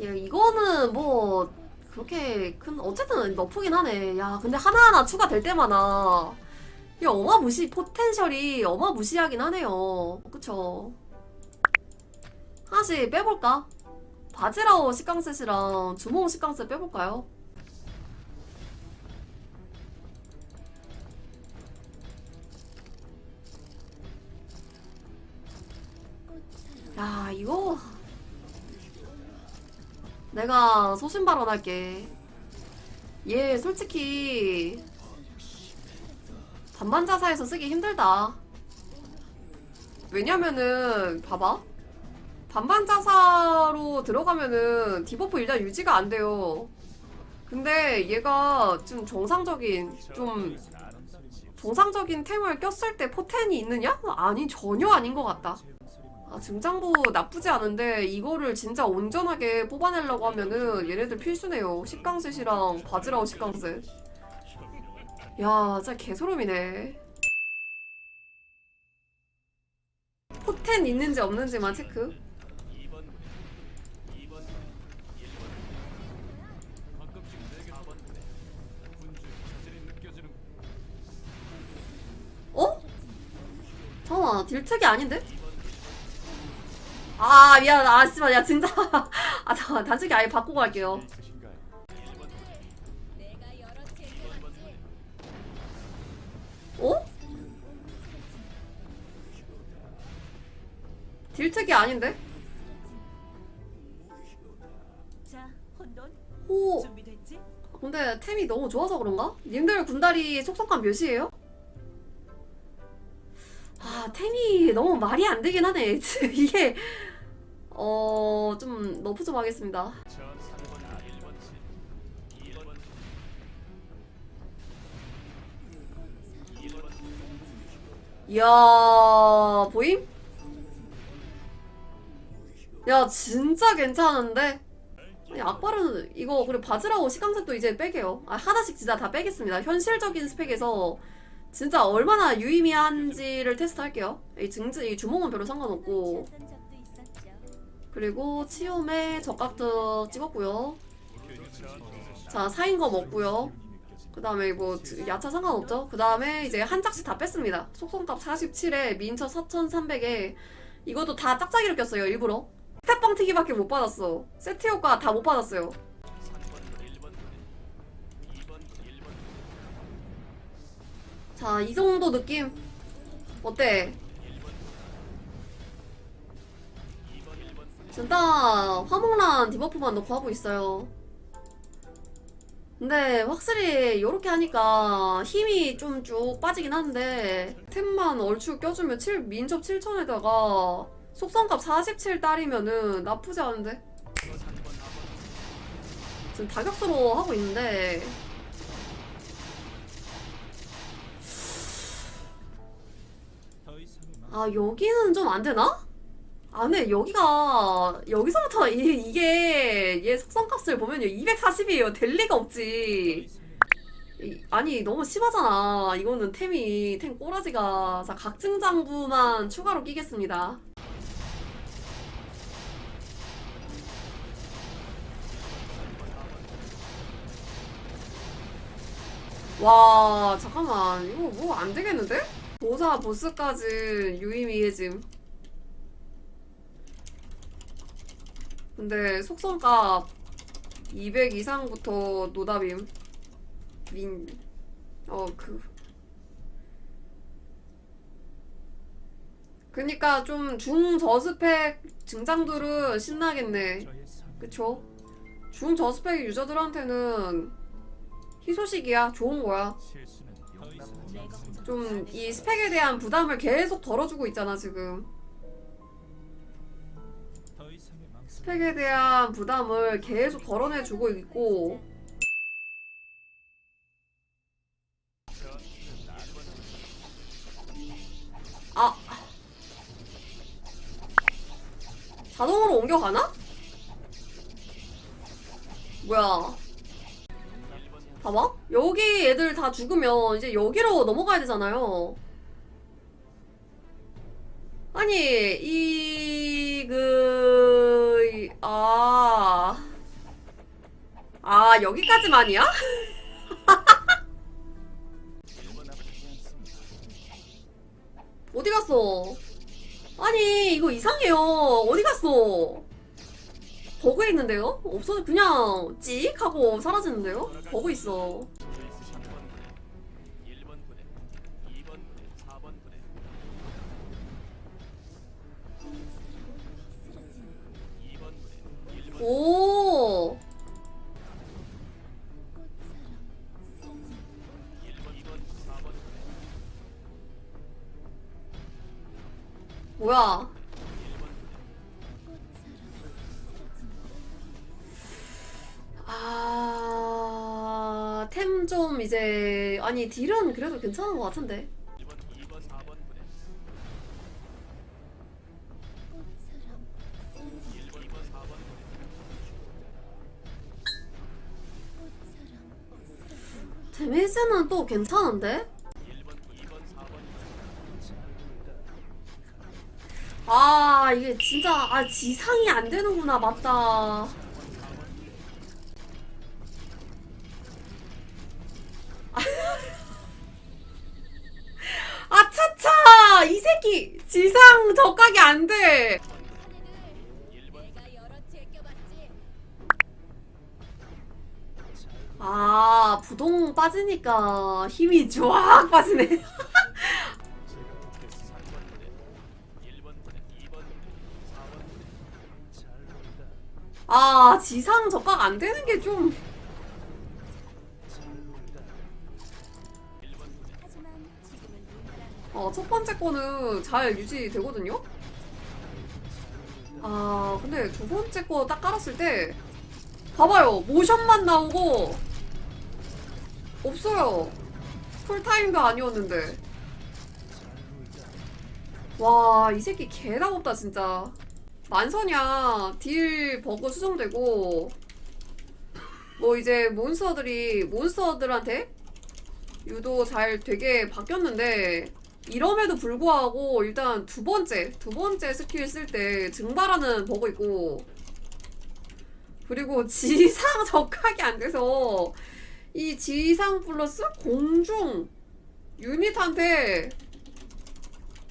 야, 이거는 뭐 그렇게 큰 어쨌든 너프긴 하네. 야, 근데 하나하나 추가될 때마다 이 어마무시 포텐셜이 어마무시하긴 하네요. 그쵸? 하나씩 빼볼까? 바지라오 식강셋이랑 주몽 식강셋 빼볼까요? 야, 이거 내가 소신 발언할게. 얘 솔직히 반반 자사에서 쓰기 힘들다. 왜냐면은 봐봐. 반반 자사로 들어가면은 디버프 일단 유지가 안 돼요. 근데 얘가 좀 정상적인 좀 정상적인 템을 꼈을 때 포텐이 있느냐? 아니 전혀 아닌 것 같다. 아, 증장부 나쁘지 않은데 이거를 진짜 온전하게 뽑아내려고 하면은 얘네들 필수네요. 식강셋이랑 바지라우 식강셋. 야, 진짜 개소름이네. 포텐 있는지 없는지만 체크. 어? 잠깐만, 딜특이 아닌데? 아 미안 아 씨발 야 진짜 아 잠깐 단축키 아예 바꾸고 갈게요 어? 딜특이 아닌데? 자, 혼돈 오 준비됐지? 근데 템이 너무 좋아서 그런가? 님들 군다리 속성감 몇이에요? 아 템이 너무 말이 안 되긴 하네 이게 어 좀 너프 좀 하겠습니다. 이야 보임? 야 진짜 괜찮은데? 아니 악발은 이거 그리고 바지라고 시강set도 이제 빼게요. 아 하나씩 진짜 다 빼겠습니다. 현실적인 스펙에서 진짜 얼마나 유의미한지를 테스트할게요. 이 증지 이 주몽은 별로 상관없고 그리고 치움에 적각도 찍었고요. 자 사인 거 먹고요. 그 다음에 뭐 야차 상관없죠? 그 다음에 이제 한 짝씩 다 뺐습니다. 속성값 47에 민처 4300에 이것도 다 짝짝이로 꼈어요 일부러. 스텝 뻥튀기밖에 못 받았어. 세트 효과 다 못 받았어요. 자 이 정도 느낌. 어때? 일단 화목란 디버프만 넣고 하고 있어요. 근데 확실히 이렇게 하니까 힘이 좀 쭉 빠지긴 한데 템만 얼추 껴주면 7, 민첩 7천에다가 속성값 47 딸이면은 나쁘지 않은데? 지금 다격수로 하고 있는데. 아 여기는 좀 안 되나? 안에 여기가 여기서부터 이, 이게 얘 속성값을 보면요 240이에요. 될 리가 없지. 이- 아니 너무 심하잖아. 이거는 템이 템 꼬라지가 자 각증장부만 추가로 끼겠습니다. 와 잠깐만. 이거 뭐 안 되겠는데? 보사 보스까지 유의미해짐 근데 속성값 200 이상부터 노답임. 민... 어 그... 그니까 좀 중저스펙 증장들은 신나겠네. 그쵸? 중저스펙 유저들한테는 희소식이야. 좋은 거야. 좀 이 스펙에 대한 부담을 계속 덜어주고 있잖아 지금 스펙에 대한 부담을 계속 덜어내주고 있고. 아. 자동으로 옮겨가나? 뭐야. 봐봐. 여기 애들 다 죽으면 이제 여기로 넘어가야 되잖아요. 아니 이 그... 이- 아... 아 여기까지만이야? 어디 갔어? 아니 이거 이상해요. 어디 갔어? 버그 있는데요? 없어져 그냥 찍 하고 사라지는데요? 버그 있어. 오. 1번, 2번, 4번 부대. 뭐야? 아, 템 좀 이제 아니 딜은 그래도 괜찮은 것 같은데. 데미지는 또 괜찮은데? 1번, 2번, 4번 부대. 아 이게 진짜 아 지상이 안 되는구나 맞다. 아 차차 이 새끼 지상 적각이 안 돼. 아 부동 빠지니까 힘이 쫙 빠지네. 3번 부대. 1번 부대, 2번 부대, 4번 부대. 아 지상 적각 안 되는 게 좀. 1번 부대. 하지만 지금은 눈가라. 어, 첫 번째 거는 잘 유지되거든요? 아, 근데 두 번째 거 딱 깔았을 때, 봐봐요. 모션만 나오고, 없어요. 풀타임도 아니었는데. 와, 이 새끼 개나 없다, 진짜. 만선이야, 딜 버그 수정되고, 뭐 이제 몬스터들이, 몬스터들한테 유도 잘 되게 바뀌었는데, 이럼에도 불구하고 일단 두 번째 두 번째 스킬 쓸 때 증발하는 버그 있고 그리고 지상 적합이 안 돼서 이 지상 플러스 공중 유닛한테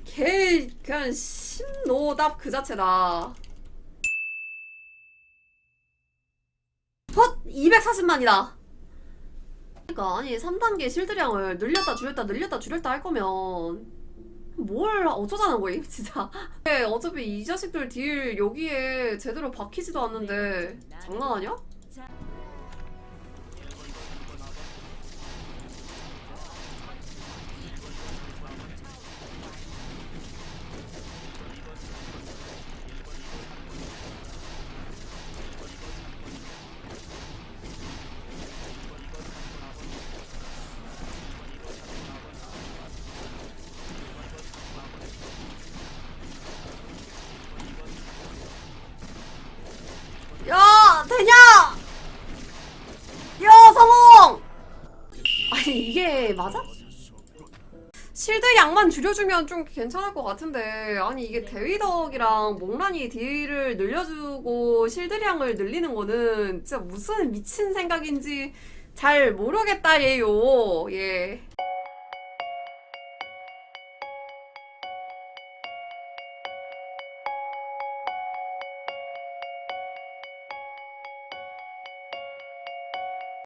개 그냥 신노답 그 자체다. 헛 240만이다. 그러니까 아니 3단계 실드량을 늘렸다 줄였다 늘렸다 줄였다 할 거면 뭘 어쩌자는 거임 진짜 어차피 이 자식들 딜 여기에 제대로 박히지도 않는데 장난하냐? 되냐? 야 성공! 아니 이게 맞아? 실드 양만 줄여주면 좀 괜찮을 것 같은데 아니 이게 대위덕이랑 몽란이 딜을 늘려주고 실드량을 늘리는 거는 진짜 무슨 미친 생각인지 잘 모르겠다 얘요 예